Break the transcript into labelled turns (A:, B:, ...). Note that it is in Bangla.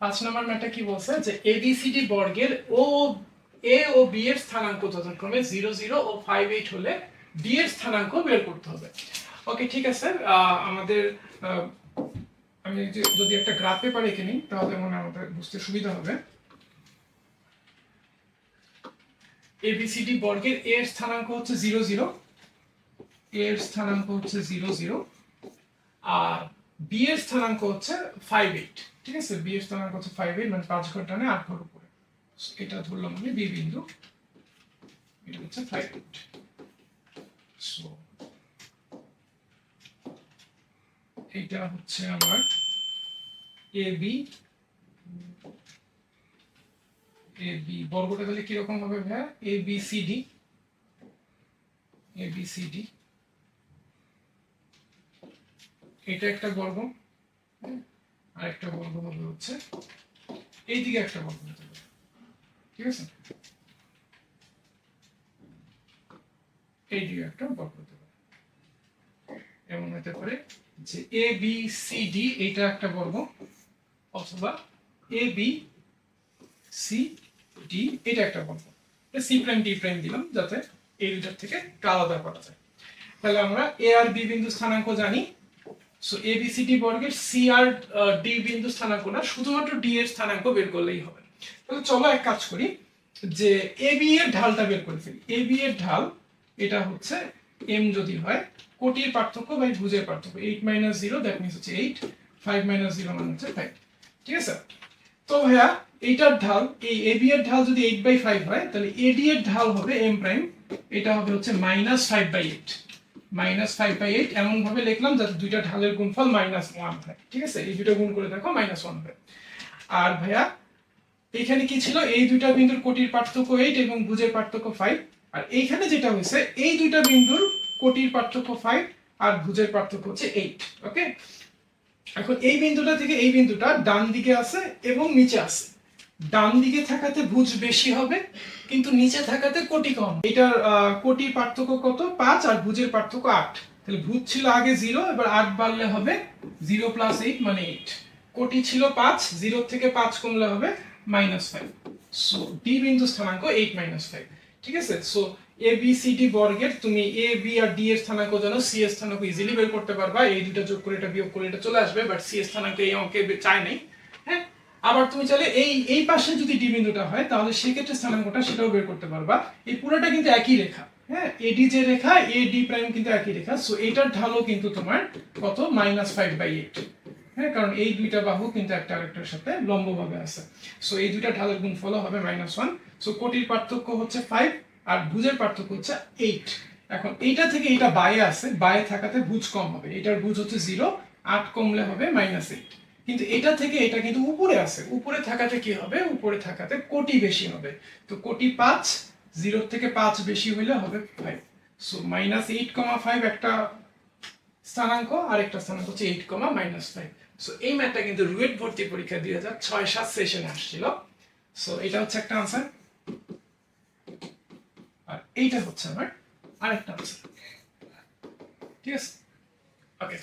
A: পাঁচ নম্বর ম্যাটটা কি বলছে? যে এবিসিডি বর্গের ও এ ও বি এর স্থানাঙ্ক যথাক্রমে জিরো জিরো ও ফাইভ এইট হলে ডি এর স্থানাঙ্ক বের করতে হবে। ওকে ঠিক আছে। আমাদের আমি যদি একটা গ্রাফ পেপার এঁকে নিই, তাহলে মনে আমাদের বুঝতে সুবিধা হবে। এবিসিডি বর্গের এ এর স্থানাঙ্ক হচ্ছে জিরো জিরো। এ এর স্থানাঙ্ক হচ্ছে জিরো জিরো। আর বি এর স্থানাঙ্ক হচ্ছে ফাইভ এইট ঠিক আছে বি এর স্থানাঙ্ক হচ্ছে ফাইভ এইট মানে পাঁচ ঘর টানে আট ঘর উপরে। এটা ধরলাম আমি বি বিন্দু। এটা হচ্ছে ফাইভ এইট সো এটা হচ্ছে আমার এ বি এ বি বর্গটা তাহলে কীরকম হবে ভাইয়া? A B C D A B C D এটা একটা বর্গ। হ্যাঁ? আর একটা বর্গ হবে হচ্ছে। এইদিকে একটা বর্গ হতে পারে। ঠিক আছে? এইদিকে একটা বর্গ হতে পারে। এমন হতে পারে যে এ বি সি ডি এইটা একটা বর্গ, অথবা এ বি সি ডি এটা একটা বর্গ। সি প্রাইম ডি প্রাইম দিলাম যাতে এই দুটার থেকে আলাদা করা যায়। তাহলে আমরা এ আর বি বিন্দু স্থানাঙ্ক জানি। So A B C D বর্গের সি আর ডি বিন্দু স্থানাঙ্ক না, শুধুমাত্র ডি এর স্থানাঙ্ক বের করলেই হবে। তাহলে চলো এক কাজ করি, যে এ বি এর ঢালটা বের করে ফেলি। এ বি এর ঢাল, এটা হচ্ছে এম যদি হয়, কোটির পার্থক্য বাই ভুজের পার্থক্য। Eight minus zero that means হচ্ছে এইট ফাইভ মাইনাস জিরো মানে হচ্ছে ফাইভ ঠিক আছে? তো ভাইয়া, এইটার ঢাল, এই এ বি এর ঢাল যদি এইট বাই ফাইভ হয়, তাহলে এডি এর ঢাল হবে এম প্রাইম এটা হবে হচ্ছে minus five by eight minus five by eight এমন ভাবে লিখলাম যাতে দুইটা ঢালের গুণফল মাইনাস ওয়ান হয়। ঠিক আছে? এই দুটো গুণ করে দেখো মাইনাস ওয়ান হয় আর ভাইয়া এখানে কি ছিল? এই দুইটা বিন্দুর কোটির পার্থক্য এইট এবং ভুজের পার্থক্য ফাইভ আর এইখানে যেটা হয়েছে, এই দুইটা বিন্দুর কোটির পার্থক্য ফাইভ আর ভুজের পার্থক্য হচ্ছে এইট ওকে এখন এই বিন্দুটা থেকে এই বিন্দুটা ডান দিকে আছে এবং নিচে আছে। ডান দিকে থাকাতে ভুজ বেশি হবে, কিন্তু নিচে থাকাতে কোটি কম। এটার কোটির পার্থক্য কত? পাঁচ আর ভুজের পার্থক্য আট। তাহলে ভুজ ছিল আগে জিরো, এবার আট বাড়লে হবে জিরো প্লাস এইট মানে এইট কোটি ছিল পাঁচ জিরো থেকে পাঁচ কমলে হবে মাইনাস ফাইভ সো ডি বিন্দু স্থানাঙ্ক এইট মাইনাস ফাইভ ঠিক আছে? So A B C D বর্গের, তুমি এ বি আর ডি এর স্থানাঙ্ক জানো সি এর স্থানাঙ্ক ইজিলি বের করতে পারবা। এই দুটো যোগ করে এটা বিয়োগ করে এটা চলে আসবে বাট সি এর স্থানাঙ্ক এই অঙ্কে চায় নাই। হ্যাঁ? আবার তুমি চাইলে এই এই পাশে যদি ডি বিন্দুটা হয়, তাহলে সেক্ষেত্রে স্থানাঙ্কটা সেটাও বের করতে পারবা। এই পুরোটা কিন্তু একই রেখা হ্যাঁ? এডি যে রেখা এ ডি প্রাইম কিন্তু একই রেখা। সো এটার ঢালও কিন্তু তোমার কত? মাইনাস ফাইভ বাই এইট হ্যাঁ? কারণ এই দুইটা বাহু কিন্তু একটা আরেকটার সাথে লম্বভাবে আছে। সো এই দুইটা ঢালের গুণফল হবে মাইনাস ওয়ান সো কোটির পার্থক্য হচ্ছে ফাইভ আর ভুজের পার্থক্য হচ্ছে এইট এখন এইটা থেকে এটা বায়ে আছে, বায়ে থাকাতে ভুজ কম হবে। এটার ভুজ হচ্ছে জিরো আট কমলে হবে মাইনাস এইট কিন্তু এটা থেকে এটা কিন্তু উপরে আছে। উপরে থাকাতে কি হবে? উপরে থাকাতে কোটি বেশি হবে। তো কোটি পাঁচ, জিরো থেকে পাঁচ বেশি হইলে হবে five so minus eight comma five একটা স্থানাঙ্ক আর একটা স্থানাঙ্ক হচ্ছে eight comma minus five so এই ম্যাথটা কিন্তু রুয়েট ভর্তি পরীক্ষা দুই হাজার ছয় সাত সেশনে আসছিল। সো এটা হচ্ছে একটা আনসার আর এইটা হচ্ছে আমার আরেকটা আনসার ঠিক আছে? ওকে